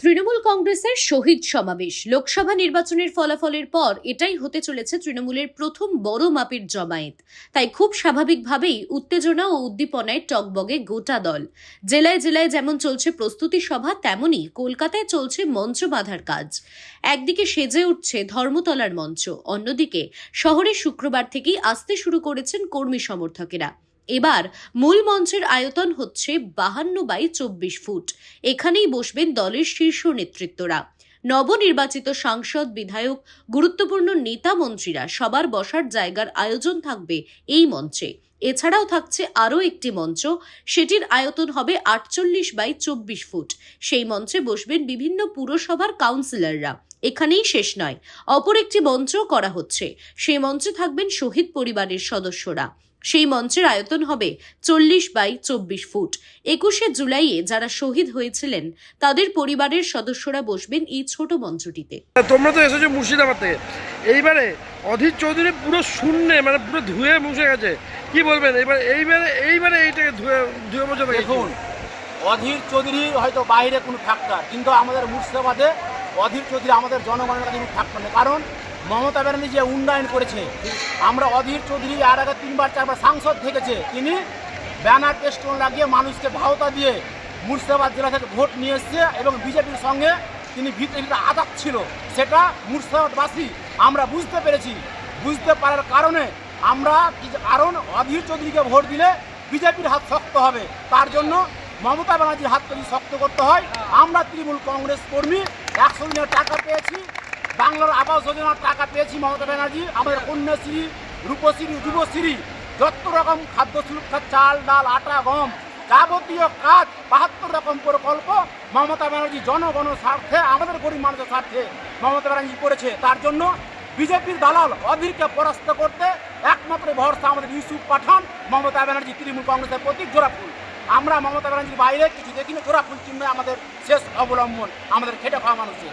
তৃণমূল কংগ্রেসের শহীদ সমাবেশ। লোকসভা নির্বাচনের ফলাফলের পর এটাই হতে চলেছে তৃণমূলের প্রথম বড় মাপের জমায়েত। তাই খুব স্বাভাবিকভাবেই উত্তেজনা ও উদ্দীপনায় টকবগে গোটা দল। জেলায় জেলায় যেমন চলছে প্রস্তুতি সভা তেমনই কলকাতায় চলছে মঞ্চ বাঁধার কাজ। একদিকে সেজে উঠছে ধর্মতলার মঞ্চ, অন্যদিকে শহরে শুক্রবার থেকেই আসতে শুরু করেছেন কর্মী সমর্থকেরা। এবার মূল মঞ্চের আয়তন হচ্ছে বাহান্ন বাই চব্বিশ ফুট। এখানেই বসবেন দলের শীর্ষ নেতৃত্বরা। নবনির্বাচিত সাংসদ, বিধায়ক, গুরুত্বপূর্ণ নেতা মন্ত্রীরা সবার বসার জায়গার আয়োজন থাকবে এই মঞ্চে। এছাড়াও থাকছে আরও একটি মঞ্চ, সেটির আয়তন হবে আটচল্লিশ বাই চব্বিশ ফুট। সেই মঞ্চে বসবেন বিভিন্ন পুরসভার কাউন্সিলররা। এখানেই শেষ নয়, অপর একটি মঞ্চও করা হচ্ছে। সেই মঞ্চে থাকবেন শহীদ পরিবারের সদস্যরা। সেই মঞ্চের আয়তন হবে চল্লিশ বাই চব্বিশ ফুট। একুশে জুলাইয়ে যারা শহীদ হয়েছিলেন তাদের পরিবারের সদস্যরা বসবেন এই ছোট মঞ্চটিতে। তোমরা তো এসেছ মুর্শিদাবাদ। থেকে এইবারে অধীর চৌধুরী পুরো শূন্যে মানে পুরো ধুয়ে মুছে গেছে। কি বলবেন? এবার এইবারে এইবারে এইটাকে ধুয়ে ধুয়ে মুছে দেখে দেখুন অধীর চৌধুরী হয়তো বাইরে কোনো ফ্যাক্টর কিন্তু আমাদের মুর্শিদাবাদে অধীর চৌধুরী আমাদের জনগণের কাছে কোনো ফ্যাক্টর নেই। কারণ মমতা ব্যানার্জি যে উন্নয়ন করেছে, আমরা অধীর চৌধুরী আর আগে তিনবার চারবার সাংসদ থেকেছে, তিনি ব্যানার টেস্টন লাগিয়ে মানুষকে ভাওতা দিয়ে মুর্শিদাবাদ জেলা থেকে ভোট নিয়ে এসছে এবং বিজেপির সঙ্গে তিনি ভিতরে আঘাত ছিল, সেটা মুর্শিদাবাদবাসী, আমরা বুঝতে পেরেছি। বুঝতে পারার কারণে আমরা কারণ অধীর চৌধুরীকে ভোট দিলে বিজেপির হাত শক্ত হবে। তার জন্য মমতা ব্যানার্জির হাত যদি শক্ত করতে হয়, আমরা তৃণমূল কংগ্রেস কর্মী একশো দিনের টাকা পেয়েছি। বাংলার আবাস যোজনার টাকা পেয়েছি মমতা ব্যানার্জি, আমাদের কন্যাশ্রী, রূপশ্রী, যুবশ্রী, যত রকম খাদ্য সুরক্ষা, চাল, ডাল, আটা, গম, যাবতীয় কাজ, বাহাত্তর রকম প্রকল্প মমতা ব্যানার্জি জনগণ স্বার্থে, আমাদের গরিব মানুষের স্বার্থে মমতা ব্যানার্জি করেছে। তার জন্য বিজেপির দালাল অধীরকে পরাস্ত করতে একমাত্র ভরসা আমাদের ইউসুফ পাঠান, মমতা ব্যানার্জি, তৃণমূল কংগ্রেসের প্রতীক জোড়া ফুল আমরা মমতা ব্যানার্জির বাইরে, কিছু দেখিনি জোড়া ফুল চিহ্ন আমাদের শেষ অবলম্বন, আমাদের খেটে খাওয়া মানুষের।